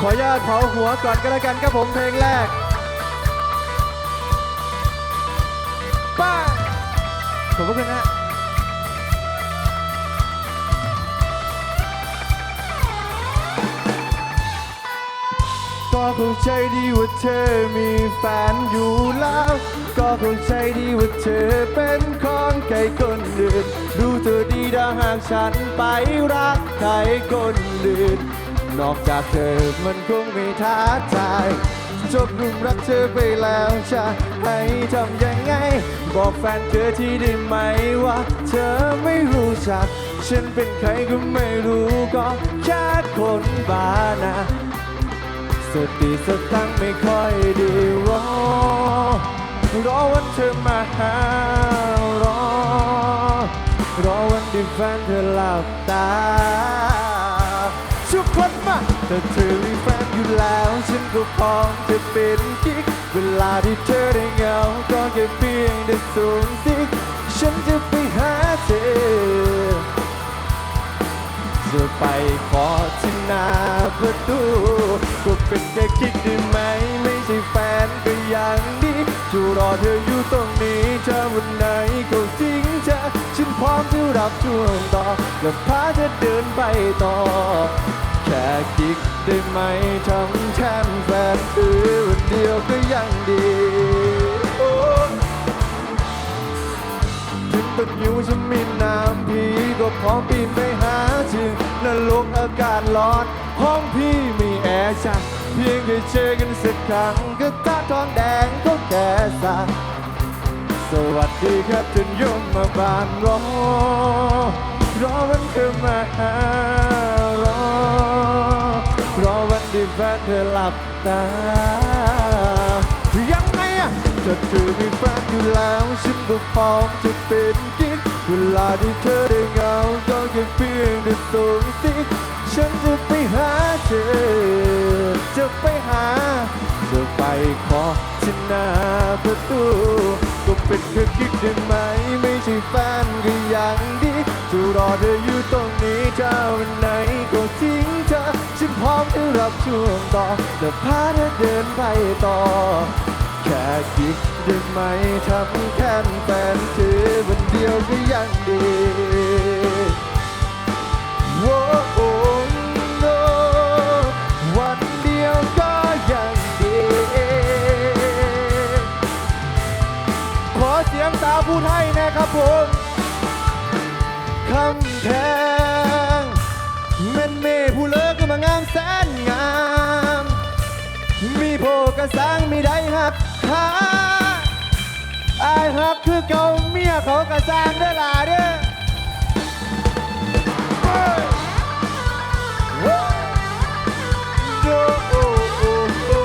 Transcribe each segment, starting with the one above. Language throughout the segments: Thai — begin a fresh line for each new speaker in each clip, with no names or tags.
ขอญาตเผาหัวก่อนก็แล้วกันครับผมเพลงแรกป้าขอบคุณนะก็คงใจดีว่าเธอมีแฟนอยู่แล้ว ก็คงใจดีว่าเธอเป็นของใครคนอื่นดูเธอดีถ้าหากฉันไปรักใครคนอื่น นอกจากเธอมันคงไม่ท้าทายจบรุมรักเธอไปแล้วจะให้ทำยังไง บอกแฟนเธอที่ได้ไหมว่า เธอไม่รู้จัก ฉันเป็นใครก็ไม่รู้ก็แค่คนบ้านะสติสตังไม่ค่อยดีรอรอวันเธอมาหารอรอวันที่แฟนเธอหลับตา มาแต่เธอมีแฟนอยู่แล้ว ฉันก็พร้อมจะเป็นกิ๊กเวลาที่เธอได้เหงาก็แค่เพียงได้สูงสิฉันจะไปหาเธอ จะไปขอที่หน้าประตูก็เป็นแค่คิดได้ไหม ไม่ใช่แฟนก็ย่างดีจะรอเธออยู่ตรงนี้ถ้าวันไหนก็ทิ้งเธอฉันพร้อมจะรับช่วงต่อและพาเธอเดินไปต่อ แค่คิดได้ไหมทำแทนแฟนคือวันเดียวก็ยังดีถึงต้นยูจะมีน้ำพีก็พร้อมปีนไปหาถึงนรกอากาศร้อน ห้องพี่มีแอร์จ้ะเพียงแค่เจอกันสักครั้งก็ตาทองแดงก็แก่สาสวัสดีครับจนยมมาบานรอรอวันเธอมาหา ที่แฟนเธอหลับตา ยังไงอะถ้าเธอมีแฟนอยู่แล้วฉันก็พร้อมจะเป็นกิ๊กเวลาที่เธอได้เหงาก็แค่เพียงได้ส่งสิฉันจะไปหาเธอ จะไปหา จะไปขอที่หน้าประตูก็เป็นแค่คิดได้ไหม ไม่ใช่แฟนก็ยังดีจะรอเธออยู่ตรงนี้ถ้า รับช่วงต่อจะพาเธอเดินไปต่อ แค่คิดได้ไหมทำแค่แฟนเธอวันเดียวก็ยังดีโอ้โอ้โอ้วันเดียวก็ยังดี ขอเสียงสาวผู้ไทยนะครับผม มีโพกระสังมีได้หักหาอายหักคือเก่าเมียเขากระสังเด้อล่ะเด้อเฮ้ยเฮ้ยโอ้โอ้โอ้โอ้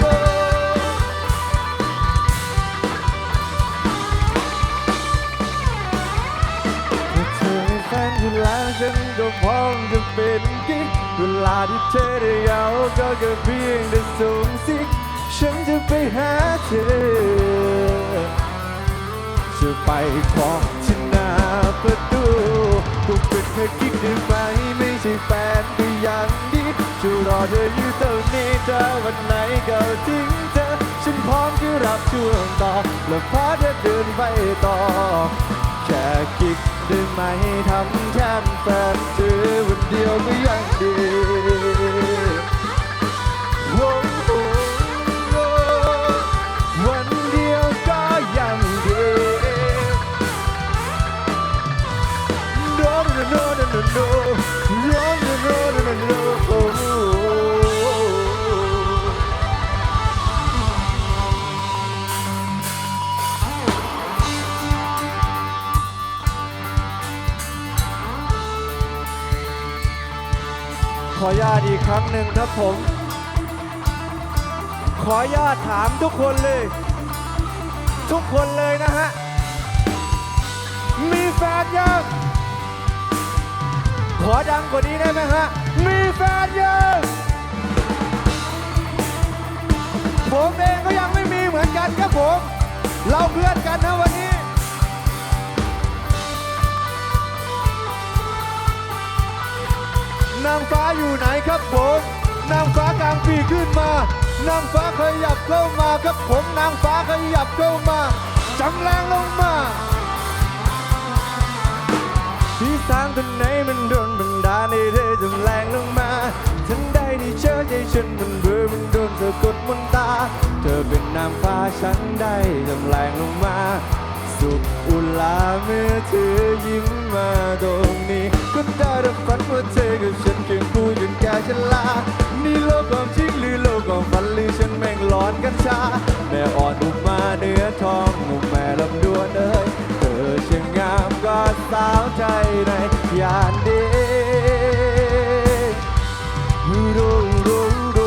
โอ้เมื่อเธอแฟนอยู่แล้วฉันก็พร้อมจะเป็นกิ๊ก เวลาที่เธอได้เหงาก็แค่เพียงได้สูงสิกฉันจะไปหาเธอ จะไปขอที่หน้าประตูก็เป็นแค่กิ๊กได้ไหมไม่ใช่แฟนก็ยังดีจะรอเธออยู่ตรงนี้ถ้าวันไหนก็ทิ้งเธอ ฉันพร้อมจะรับช่วงต่อและพาเธอเดินไปต่อ กิ๊กได้ไหมทำแค่แฟนเธอวันเดียวก็ยังดี ออนุญาตอีกครั้งหนึ่งครับผม ขออนุญาตถามทุกคนเลย ทุกคนเลยนะฮะ มีแฟนยังขอดังกว่านี้ได้ไหมฮะ มีแฟนยังผมเองก็ยังไม่มีเหมือนกันครับผม เราเพื่อนกันนะวันนี้ นางฟ้าอยู่ไหนครับผมนางฟ้ากลางปีขึ้นมา นางฟ้าขยับเข้ามาครับผมนางฟ้าขยับเข้ามาจำแรงลงมาที่สางตัวไหนมันโดนบันดาลให้เธอจำแรงลงมาฉันได้ที่เจอใจฉันมันเบื่อมันโดนเธอกดมนตา เธอเป็นนางฟ้าฉันได้จำแรงลงมา สุขอุลาเมื่อเธอยิ้มมาตรงนี้ก็ได้แต่ฝันว่าเธอกับฉัน เคียงคู่จนแก่ชรานี่โลกความจริงหรือโลกความฝันหรือฉันแม่งหลอนกันชาแม่อ่อนอุมาเนื้อทองมุมแม่ลำดวนเอ้ยเธอช่างงามก็สาวใจในยานดีฮูโดโดโด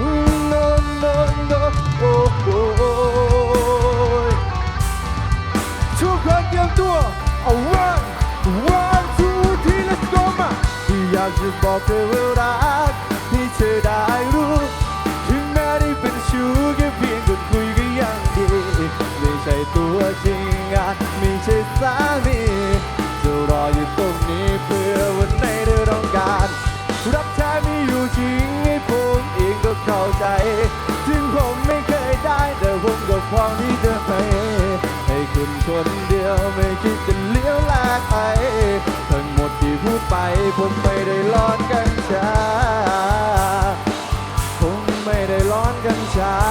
ฮูโดโดโดโอ้โหากจะบอกเธอว่ารักที่เธอได้รู้ ถึงแม้ได้เป็นชู้แค่เพียงคนคุยก็ยังดี ไม่ใช่ตัวจริงอาจไม่ใช่สามีจะรออยู่ตรงนี้เพื่อวันไหนเธอต้องการ รับแท้มีอยู่จริงให้ผมเองก็เข้าใจ ถึงผมไม่เคยได้แต่ผมก็พร้อมที่จะให้ให้คุณคนเดียวไม่คิดจะเลี้ยวแลกไปทั้งหมดที่พูด ไปผมไม่ได้ร้อนกันชาผมไม่ได้ร้อนกันชา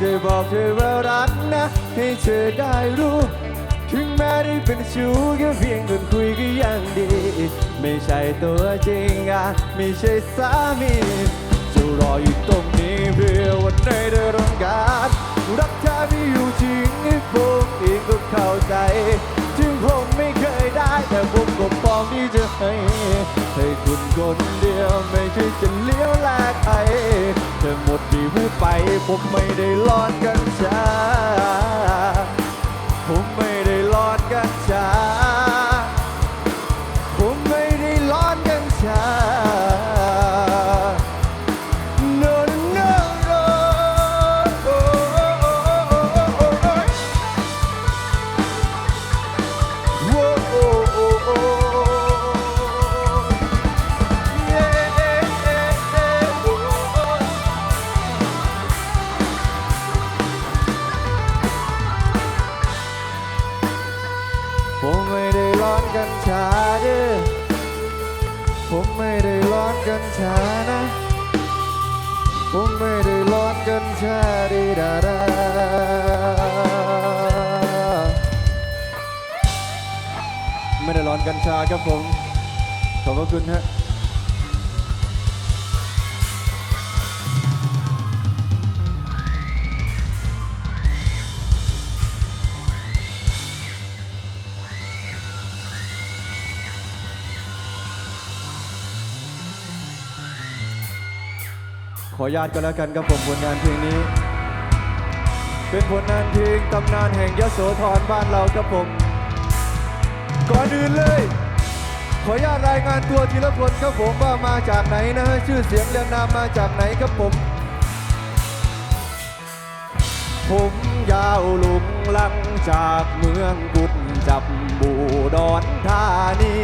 จะบอกเธอว่ารักนะ ให้เธอได้รู้ ถึงแม้ได้เป็นชู้แค่เพียงคนคุยก็ยังดี ไม่ใช่ตัวจริงอะไม่ใช่สามีจะรออยู่ตรงนี้เพื่อวันไหนเธอต้องการรักเธอมีอยู่จริงให้ผมเองก็เข้าใจ ถึงผมไม่เคยได้แต่ผมก็พร้อมที่จะให้ให้คุณคนเดียวไม่ใช่จะเลี้ยวแลกใคร ธอหมดดีวูไปผมไม่ได้ร้อนกันชาผมไม่ ขออนุญาตก็แล้วกันครับผมผลงานเพลงนี้ เป็นผลงานเพลงตำนานแห่งยโสธรบ้านเราครับผม ก่อนอื่นเลย ขออนุญาตรายงานตัวทีละคนครับผมว่ามาจากไหนนะฮะชื่อเสียงเรียงนามมาจากไหนครับผม ผมยาวลุงลังจากเมืองกุดจับบูดอนธานี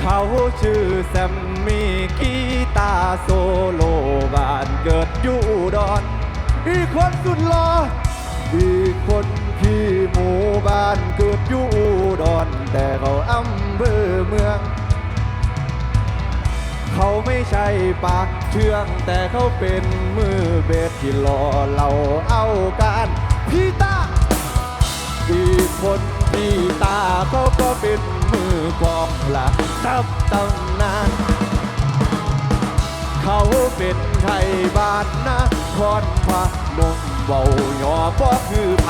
เขาชื่อแซมมี่กี โซโลบ้านเกิดอยู่ดอนอีคนสุดหล่ออีคนพี่หมู่บ้านเกิดอยู่ดอน แต่เขาอำเภอเมือง เขาไม่ใช่ปากเชื่อง แต่เขาเป็นมือเบสที่หล่อเราเอาการพี่ตาอีคนพี่ตาเขาก็เป็นมือกองหลักทับตำนาน เขาเป็นไทยบ้านนะคอนพะนมเบาหยอบ่คือไผ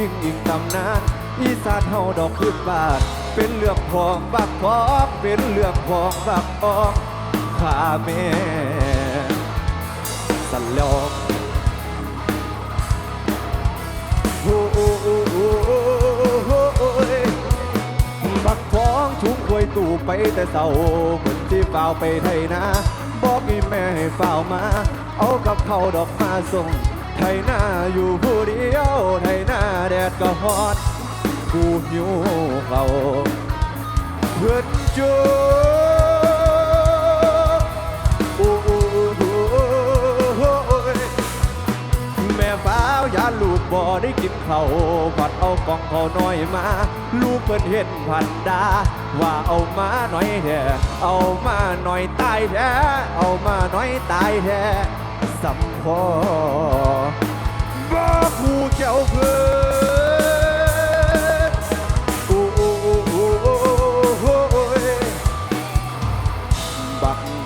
ชิงอีกตำนานอีสานเฮาดอกพืชบาน เป็นเรื่องของบักพอกเป็นเรื่องของบักออกข้าแม่สลองโอ้โบักฟองชุบควยตู่ไปแต่เสาคนที่เฝ้าไปไทยนะ บอกอีแม่ให้เปล่ามา เอากับเขาดอกมาส่ง ไทยนาอยู่ผู้เดียวไทยนาแดดก็ฮอตกูหิวเขาเพื่อจูแม่ฟ้าวอยาลูกบ่อได้กินเขาผัดเอากองเขาน้อยมา ลูกเพิ่นเห็นพันดา ว่าเอามาหน่อยแท้เอามาหน่อยตายแท้เอามาหน่อยตายแท้ สัมพอบ่คู่เจ้าเพื่อโอ้โอ้โอ้โ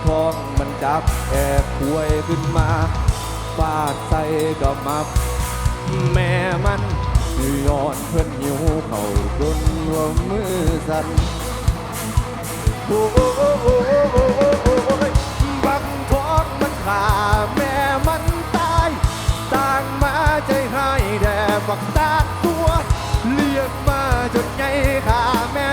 ทองมันจับแอบป่วยขึ้นมาฟาดใส่ดอกมับ แม่มันย้อนเพื่อนหิวเขาจนว่ามือสั่นโอ้โอ้โอ้โบักทองมันขาแม บักตาตัว เลี้ยงมาจนไงค่ะแม่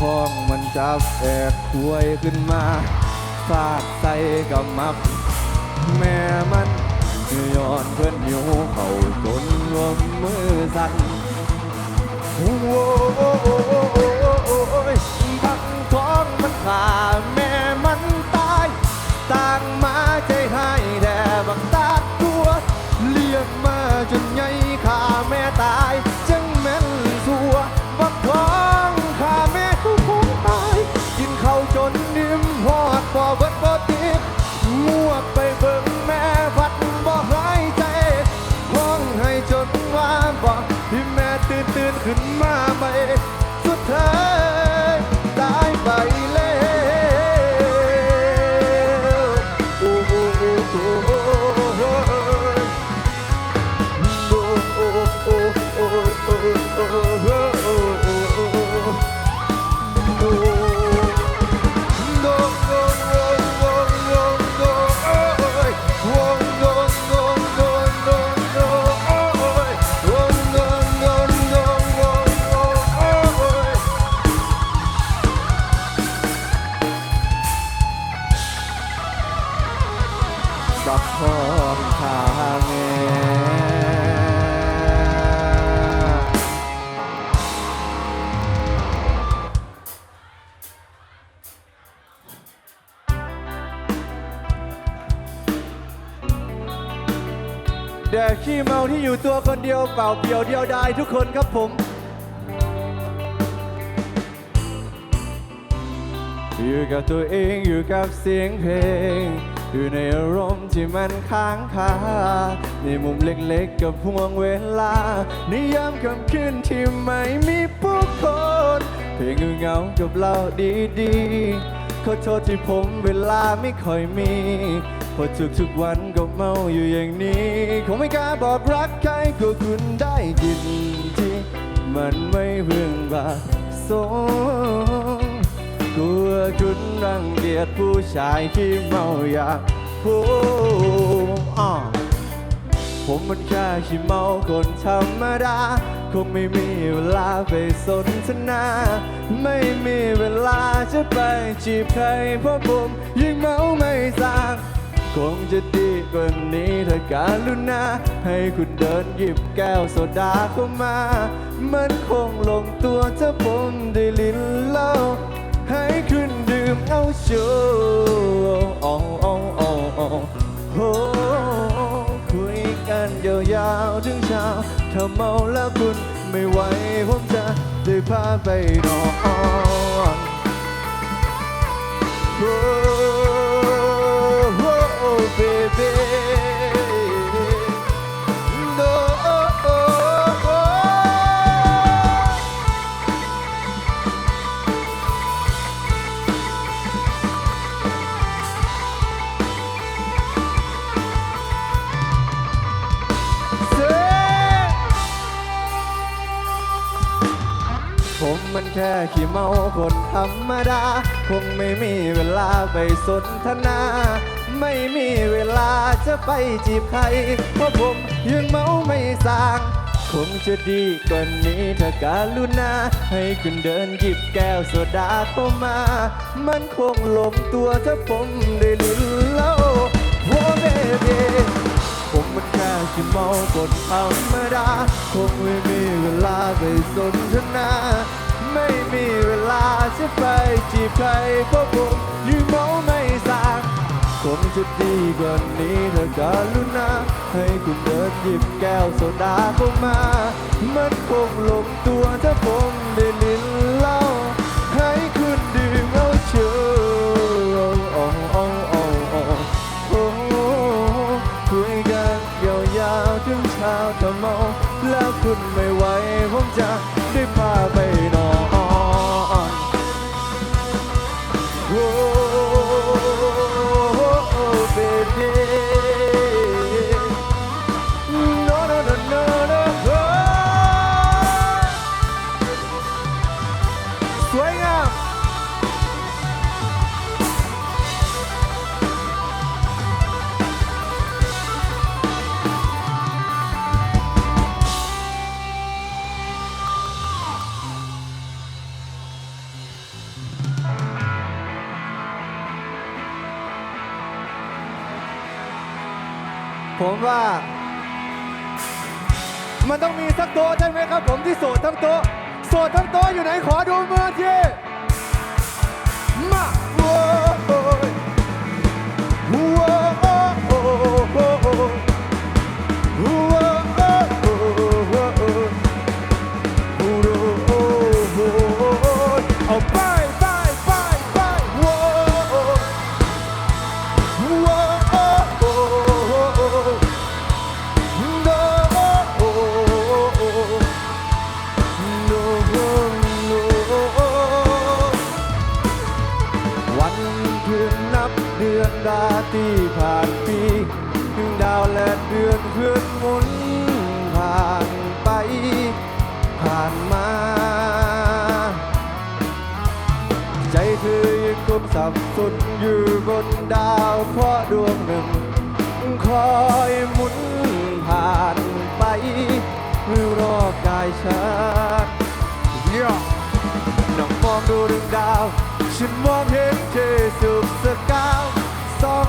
ท้องมันจะแอกควยขึ้นมาฟาดใส่กับมับ แม่มันย้อนเพื่อนโย่เข่าจนว่ามือสั่นโอ้ยพังท้องมันขาแม่ แดกขี้เมาที่อยู่ตัวคนเดียวเปล่าเปลี่ยวเดียวดายทุกคนครับผม อยู่กับตัวเองอยู่กับเสียงเพลง อยู่ในอารมณ์ที่มันค้างคาในมุมเล็กๆกับห่วงเวลาในยามค่ำคืนที่ไม่มีผู้คน เพียงเงาๆกับเราดีๆ ขอโทษที่ผมเวลาไม่ค่อยมีเพราะทุกๆวันก็เมาอยู่อย่างนี้ คงไม่กล้าบอกรักใครก็คุณได้ยินที่มันไม่เรื่องบาปสงกลัวคุณรังเกียจผู้ชายที่เมาอยากผู้อ้อ ผมมันแค่ขี้เมาคนธรรมดา คงไม่มีเวลาไปสนทนา ไม่มีเวลาจะไปจีบใครเพราะผมยังเมาไม่สางคงจะดีกว่านี้ถ้าการุณาให้คุณเดินหยิบแก้วโซดาเข้ามา มันคงลงตัวถ้าผมได้ลิ้นเหล้าให้คุณดื่มเอาโชว์ ถึงเช้าถ้าเมาแล้วคุณไม่ไหวผมจะได้พาไปนอน แค่ขี้เมาคนธรรมดา คงไม่มีเวลาไปสนทนา ไม่มีเวลาจะไปจีบใคร เพราะผมยังเมาไม่สางคงจะดีกว่านี้ถ้าการุณา ให้คุณเดินหยิบแก้วโซดาเข้ามา มันคงลงตัวถ้าผมได้ลิ้นเล้าโอ้เบบีผมมันแค่ขี้เมาคนธรรมดา คงไม่มีเวลาไปสนทนา ม่มีเวลาจะไปจีบใครเพราะผมยังเมาไม่สางคงจะดีกว่านี้ถ้าการุณาให้คุณเดินหยิบแก้วโซดาเข้ามา มันคงลงตัวถ้าผมได้ลิ้นเหล้าให้คุณดื่มเอาเชื่อโอ้โอ้โอ้โอ้โอ้คุยกันยาวๆถึงเช้าถ้าเมาแล้วคุณไม่ไหวผมจะ ผมว่า มันต้องมีสักโต๊ะใช่ไหมครับ ผมที่โสดทั้งโต๊ะโสดทั้งโต๊ะอยู่ไหนขอดูมือทีมา ผ่านปีดาวและเดือนเคลื่อนหมุนผ่านไป ผ่านมา ใจเธอยังคงสับสนอยู่บนดาวเพราะดวงหนึ่ง คอยหมุนผ่านไปรอบกายฉันย่องมองดูเรื่องดาว ฉันมองเห็นเธอสุขสกาวสอง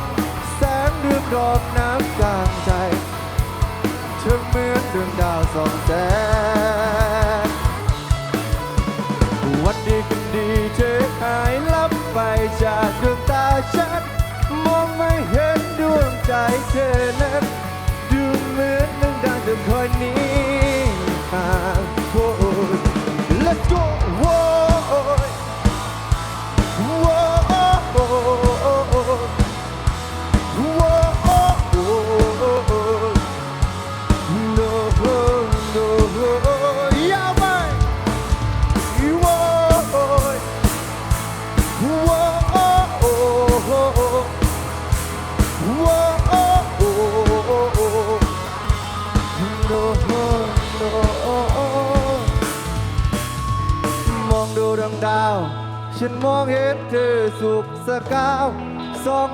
เดือนรอบน้ำกลางใจ เธอเหมือนดวงดาวส่องแสงวันดีคืนดีเธอหายลับไปจากดวงตาฉัน มองไม่เห็นดวงใจเธอนั้นดูเหมือนดังดังจะคอยหนี้ห่างโอ้ Let's go เห็นเธอสุขสกาวส่อง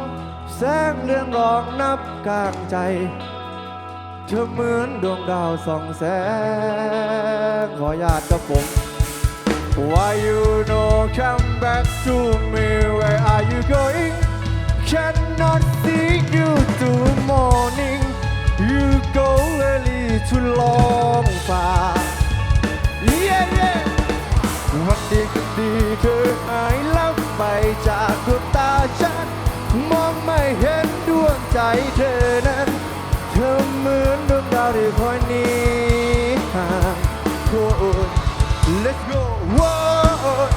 แสงเรื่องรองนับกลางใจ เธอเหมือนดวงดาวส่องแสง ขอญาติกับผม Why you no come back to me Where are you going Cannot see you till morning You go early to long far Yeah yeah วันดีคืนดีเธอหาย ไปจากดวงตาฉัน มองไม่เห็นดวงใจเธอนั้น เธอเหมือนดวงดาวที่คอยนีห่างโอ้ Let's go Whoa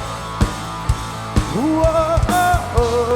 Whoa